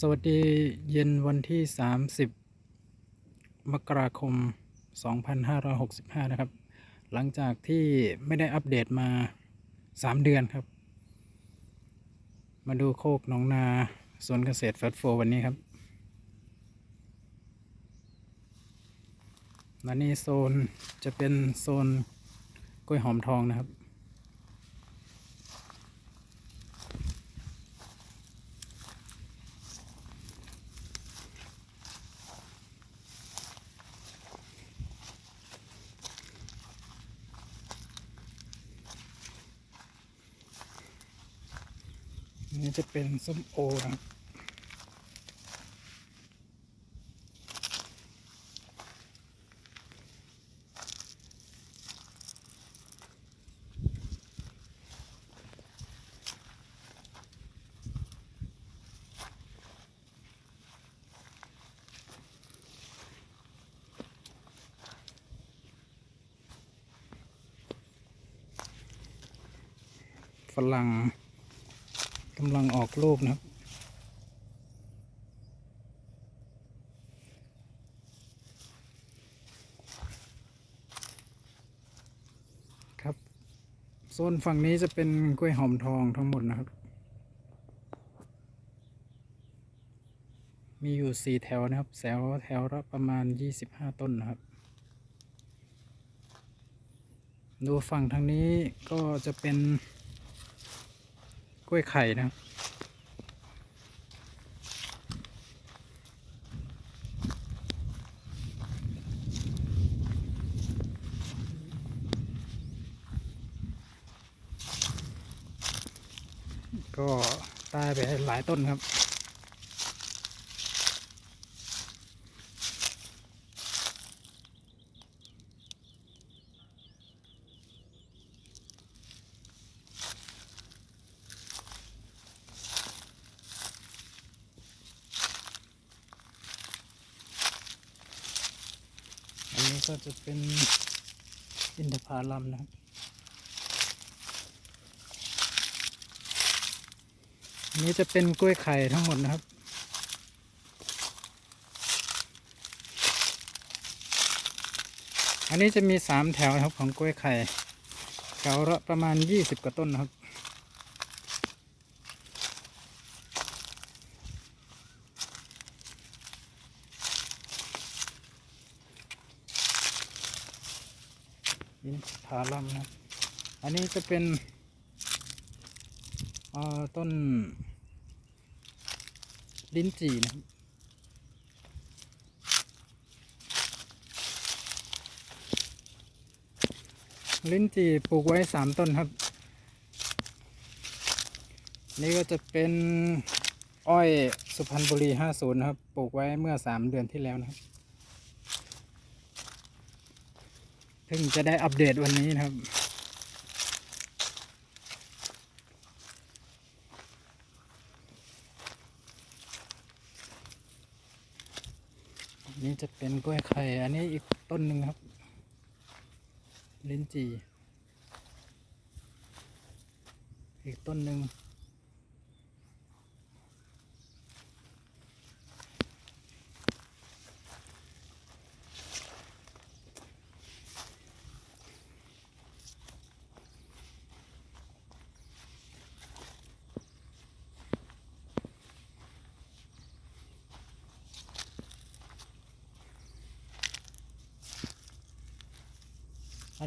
สวัสดีเย็นวันที่ 30 มกราคม 2565 นะครับ หลังจากที่ไม่ได้อัปเดตมา 3 เดือนครับ มาดูโคกหนองนาสวนเกษตรแฟตโฟวันนี้ครับและนี่โซนจะเป็นโซนกล้วยหอมทองนะครับ นี่จะเป็นส้มโอนะครับฝรั่งำลังออกลูกนะครับ ครับโซนฝั่งนี้จะเป็นกล้วยหอมทองทั้งหมดนะครับ มีอยู่สี่แถวนะครับ แถวแถวละประมาณยี่สิบห้าต้นนะครับ ดูฝั่งทางนี้ก็จะเป็น กล้วยไข่นะก็ตายไปหลายต้นครับ ก็จะเป็นอินทผลัมนะครับ อันนี้จะเป็นกล้วยไข่ทั้งหมดนะครับอันนี้จะมีสามแถวนะครับของกล้วยไข่แถวละประมาณยี่สิบกว่าต้นนะครับ อินทผลัมนะอันนี้จะเป็นต้นลิ้นจี่นะครับลิ้นจี่ปลูกไว้สามต้นครับ นี่ก็จะเป็นอ้อยสุพรรณบุรี50นะครับ ปลูกไว้เมื่อ3เดือนที่แล้วนะครับ เพิ่งจะได้อัปเดตวันนี้นะครับนนี้จะเป็นกล้วยไข่ อันนี้อีกต้นหนึ่งครับ ลิ้นจี่อีกต้นหนึ่ง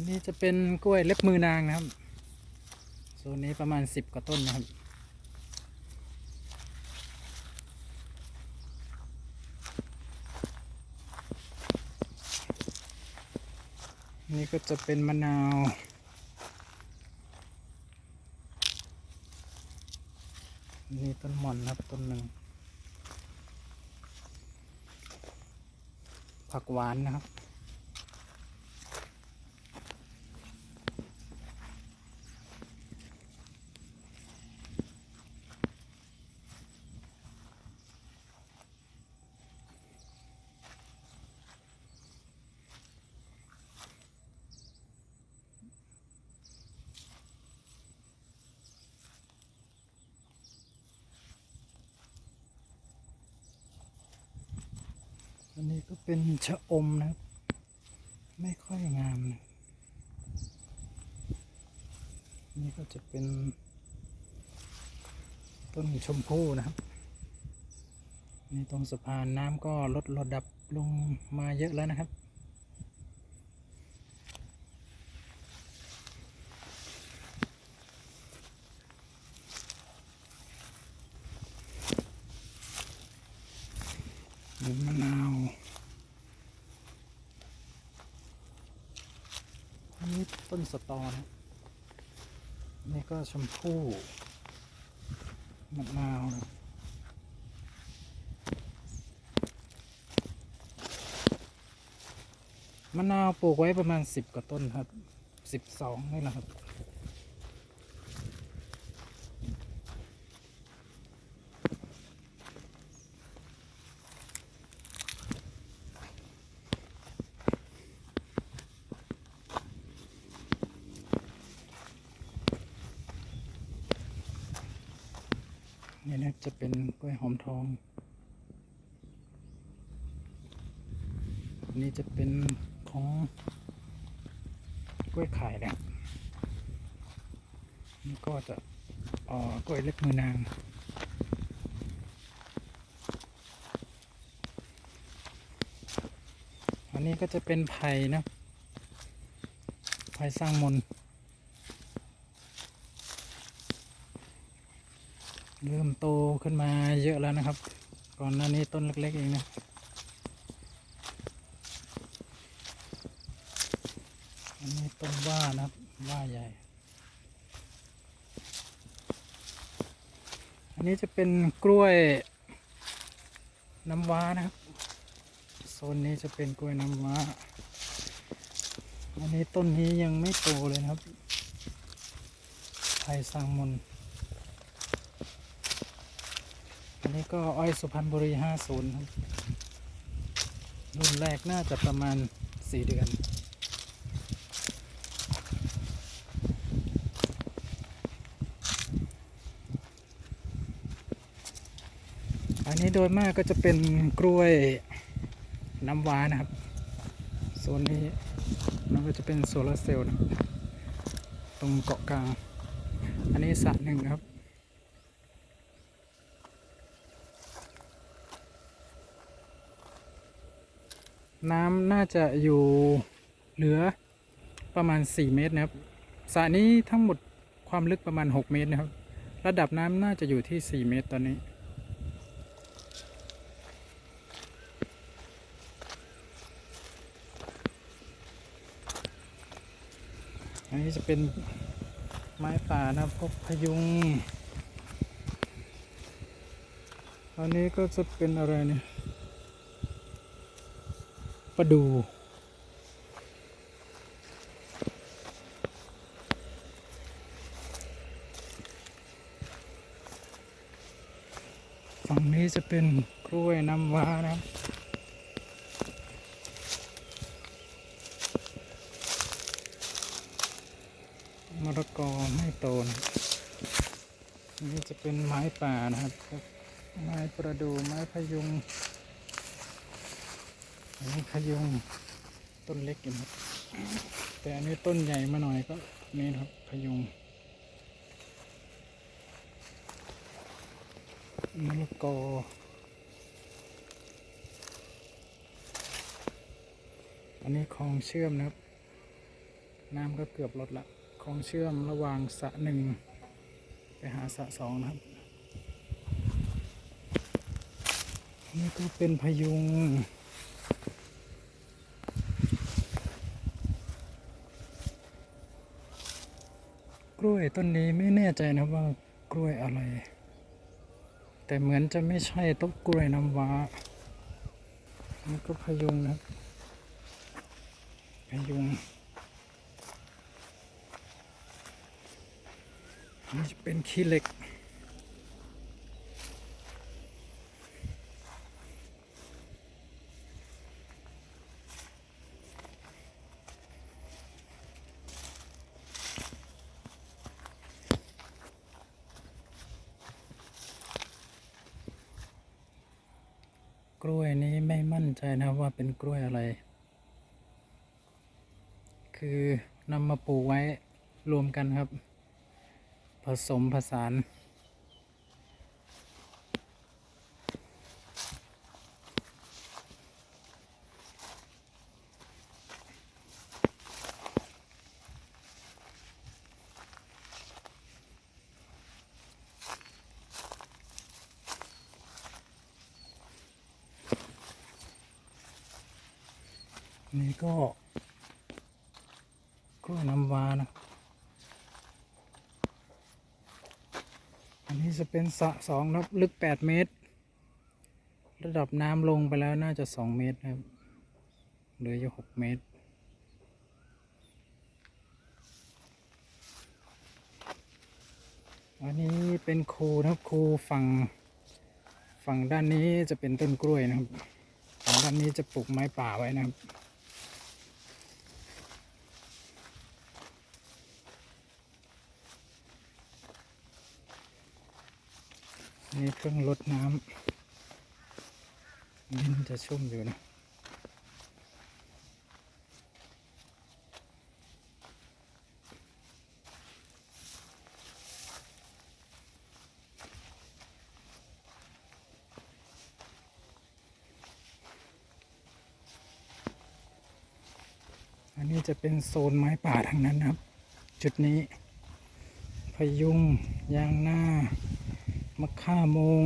อันนี้จะเป็นกล้วยเล็บมือนางนะครับโซนนี้ประมาณสิบกว่าต้นนะครับ นี่ก็จะเป็นมะนาวนี่ต้นหม่อนครับต้นหนึ่งผักหวานนะครับ อันนี้ก็เป็นชะอมนะครับ ไม่ค่อยงามนะนี่ก็จะเป็น ต้นชมพู่นะครับนี่ตรงสะพานน้ำก็ลดระดับลงมาเยอะแล้วนะครับ หรือมะนาวอันนี้ ต้นสตอนะนี่ก็ชมพู่มะนาวนะมะนาวปลูกไว้ประมาณสิบกว่าต้นครับสิบสองนี่แหละครับ นี่นะจะเป็นกล้วยหอมทองอันนี้จะเป็นของกล้วยไข่เนี่ยนี่ก็จะอ่อกล้วยเล็บมือนางอันนี้ก็จะเป็นไผ่นะไผ่สร้างมนต์ เริ่มโตขึ้นมาเยอะแล้วนะครับ ก่อนหน้านี้ต้นเล็กๆเองนะอันนี้ต้นว่านะครับว่าใหญ่ อันนี้จะเป็นกล้วยน้ำว้านะครับโซนนี้จะเป็นกล้วยน้ำว้า อันนี้ต้นนี้ยังไม่โตเลยนะครับไทยสร้างมนต์ อั นี้ก็อ้อยสุพรรณบุรี50ครับรุ่นแรกน่าจะประมาณ4เดือน อันนี้โดยมากก็จะเป็นกล้วยน้ำว้านะครับโซนนี้มันก็จะเป็นโซลาร์เซลล์นะตรงเกาะกลาง อันนี้สระหนึ่งครับ น้ำน่าจะอยู่เหลือประมาณ 4 เมตรนะครับสระนี้ทั้งหมดความลึกประมาณ 6 เมตรนะครับ ระดับน้ำน่าจะอยู่ที่ 4 เมตรตอนนี้ อันนี้จะเป็นไม้ป่านะครับพวกพยุง อันนี้ก็จะเป็นอะไรเนี่ย ประดู ฝั่งนี้จะเป็นกล้วยน้ำว้านะครับมะละกอไม่โตนนี่จะเป็นไม้ป่านะครับ ไม้ประดู่ไม้พยุง อันนี้พยุงต้นเล็กอยู่ครับ แต่อันนี้ต้นใหญ่มาหน่อยก็นี่ครับพยุงมะละกออันนี้คลองเชื่อมนะครับ น้ำก็เกือบลดละคลองเชื่อมระหว่างสระหนึ่งไปหาสระสองนะครับ นี่ก็เป็นพยุง กล้วยต้นนี้ไม่แน่ใจนะว่ากล้วยอะไร แต่เหมือนจะไม่ใช่ต้นกล้วยน้ำว้านี่ก็พยุงนะครับพยุงนี่จะเป็นขี้เหล็กล้วยนี้ ไม่นใจนะครับว่าเป็นกล้วยอะไร คือนำมาปลูกไว้รวมกันครับ ผสมผสาน ก็กล้วยน้ำวานะอันนี้จะเป็นสระสองนะครับลึก 8 เมตร ระดับน้ำลงไปแล้วน่าจะ 2 เมตรครับเหลืออยู่ 6 เมตรอันนี้เป็นคูนะครับคูฝั่งฝั่งด้านนี้จะเป็นต้นกล้วยนะครับฝั่งด้านนี้จะปลูกไม้ป่าไว้นะครับ นี่เครื่องลดน้ำดินจะชุ่มอยู่นะอันนี้จะเป็นโซนไม้ป่าทางนั้นนะครับ จุดนี้พยุงยางหน้า มะข่ามง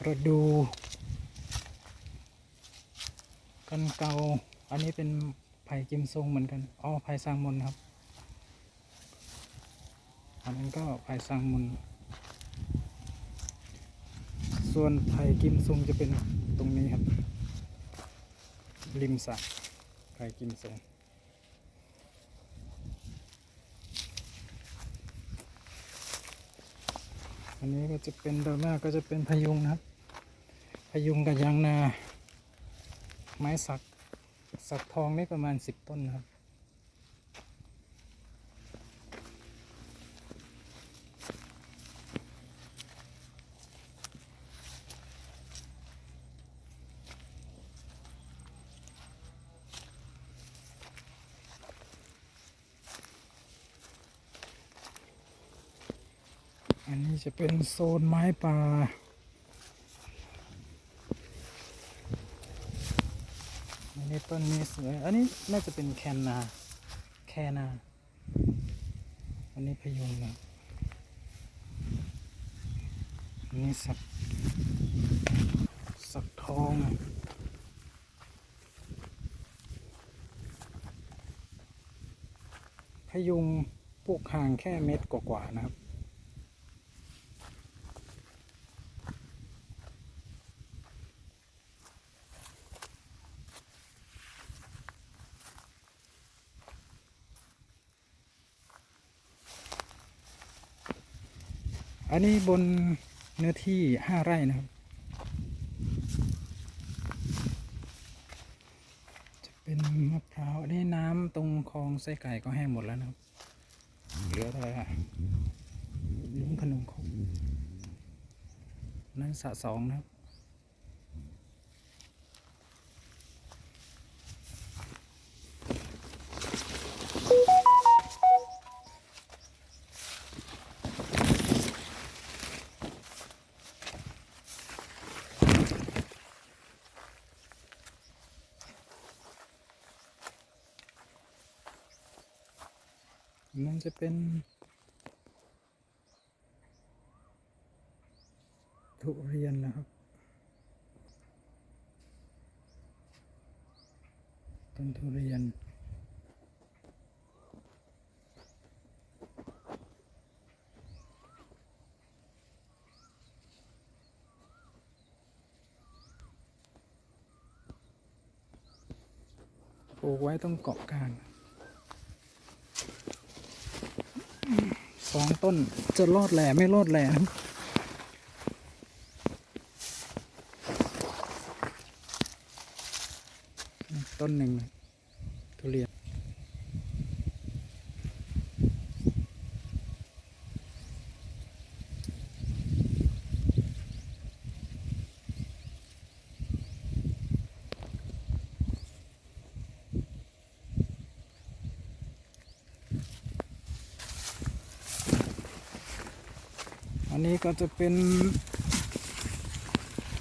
กระดูกันเกาอันนี้เป็นไผ่กิมทรงเหมือนกันอ๋อไผ่สร้างมนครับ อันนั้นก็ไผ่สร้างมนส่วนไผ่กิมซงจะเป็นตรงนี้ครับ ริมสระไผ่กิมซง อันนี้ก็จะเป็นโดยมากก็จะเป็นพยุงนะครับ พยุงกับยางนา ไม้สัก สักทองนี่ประมาณสิบต้นนะครับ จะเป็นโซนไม้ป่า อันนี้ต้นนี้สวย อันนี้น่าจะเป็นแคนนา แคนา อันนี้พยุงนะอันนี้สัก สักทองพยุงปลูกห่างแค่เม็ดกว่าๆนะครับ อันนี้บนเนื้อที่ห้าไร่นะครับ จะเป็นมะพร้าวอันนี้น้ำตรงคลองไส้ไก่ก็แห้งหมดแล้วนะครับ เหลือแต่ลุงขนมคงนั่นสระสองนะครับ มันจะเป็นทุเรียนนะครับ ต้นทุเรียน ปลูกไว้ต้องเกาะกลาง สองต้นจะรอดแหล่ไม่รอดแหล่นต้นหนึ่งทุเรียน ก็จะเป็น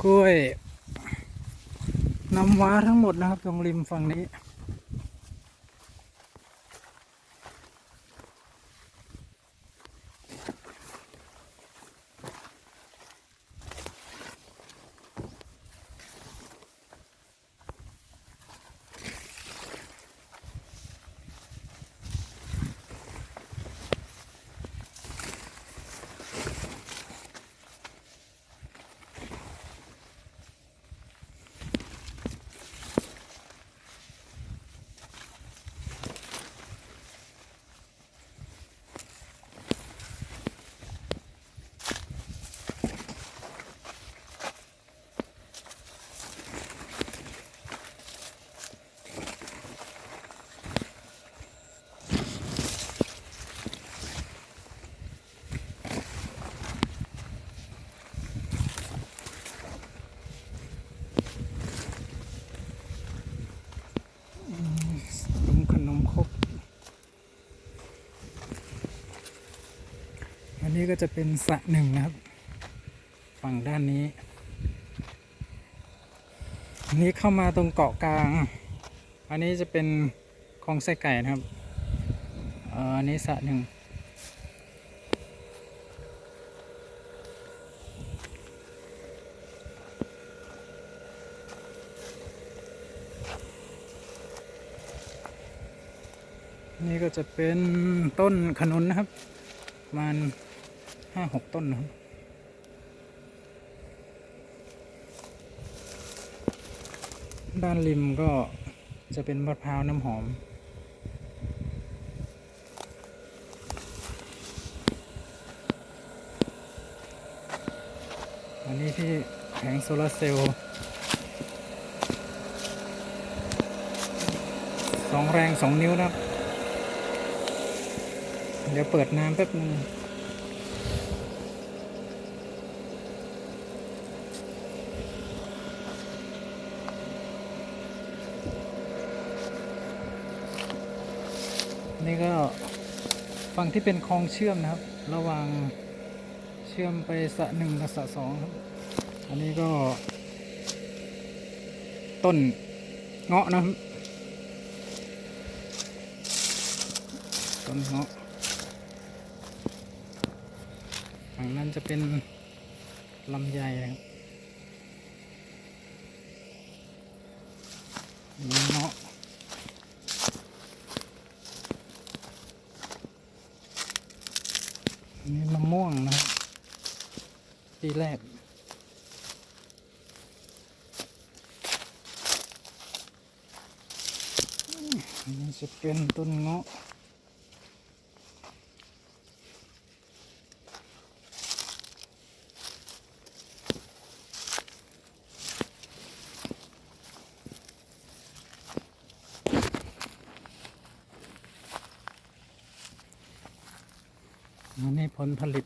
กล้วยน้ำว้าทั้งหมดนะครับ ตรงริมฝั่งนี้ ขนมขนมครกอันนี้ ก็จะเป็นสระหนึ่งนะครับ ฝั่งด้านนี้ อันนี้เข้ามาตรงเกาะกลาง อันนี้จะเป็นคลองไส้ไก่นะครับอันนี้สระหนึ่งนี่ก็จะเป็นต้นขนุนนะครับมาณ ห้าหกต้นนะครับด้านริมก็จะเป็นมะพร้าวน้ำหอม อันนี้ที่แผงโซลาร์เซลล์สองแรงสองนิ้วนะครับ เดี๋ยวเปิดน้ำแป๊บนึง นี่ก็ฝั่งที่เป็นคลองเชื่อมนะครับ ระหว่างเชื่อมไปสระหนึ่งกับสระสองครับ อันนี้ก็ ต้นเงาะนะครับ ต้นเงาะฝั่งนั้นจะเป็นลำไยนะครับเงาะนี่มะม่วงนะครับปีแรกอันนี้จะเป็นต้นเงาะ ผลผลิต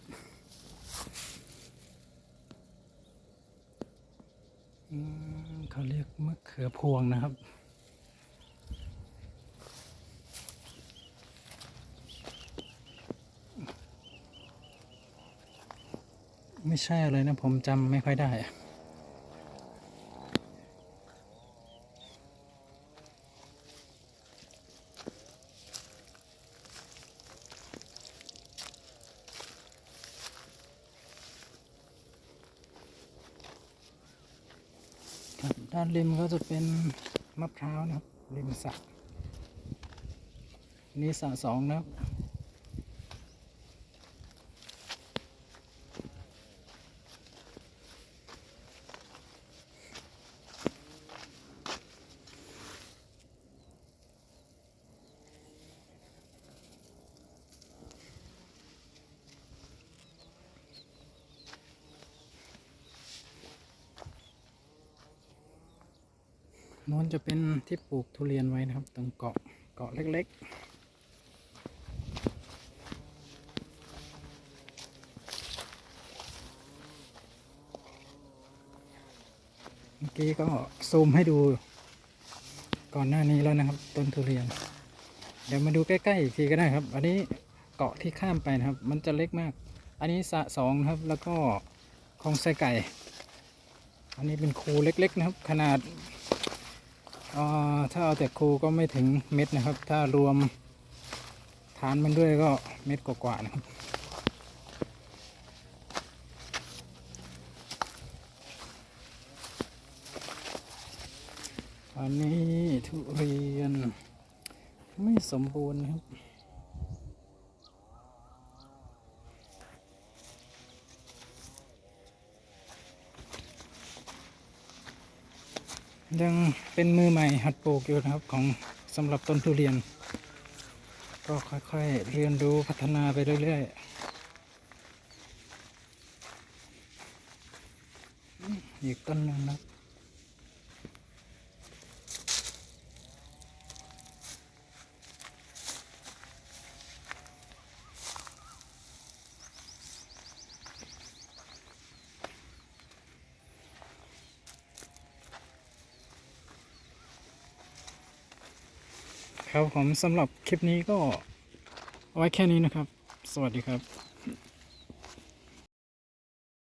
เขาเรียกมะเขือพวงนะครับไม่ใช่อะไรนะ ผมจำไม่ค่อยได้ ค ริมก็จะเป็นมะพร้าวนะครับ ริมสระนี่สระสองนะครับ น้นจะเป็นที่ปลูกทุเรียนไว้นะครับ ตรงเกาะเกาะเล็ก ๆเมื่อกี้ก็ซูมให้ดูก่อนหน้านี้แล้วนะครับ ต้นทุเรียน เดี๋ยวมาดูใกล้ๆอีกทีก็ได้ครับ อันนี้เกาะที่ข้ามไปนะครับ มันจะเล็กมาก อันนี้สะสองครับ แล้วก็คลองไส้ไก่ อันนี้เป็นคูเล็กๆนะครับ ขนาด ถ้าเอาแต่คูก็ไม่ถึงเม็ดนะครับ ถ้ารวมฐานมันด้วยก็เม็ดกว่าๆนะครับอันนี้ทุเรียนไม่สมบูรณ์นะครับ ยังเป็นมือใหม่หัดปลูกอยู่นะครับของสำหรับต้นทุเรียน ก็ค่อยๆเรียนรู้พัฒนาไปเรื่อยๆ อีกต้นนึงนะครับ ครับ ผมสำหรับคลิปนี้ก็ไว้แค่นี้นะครับ สวัสดีครับ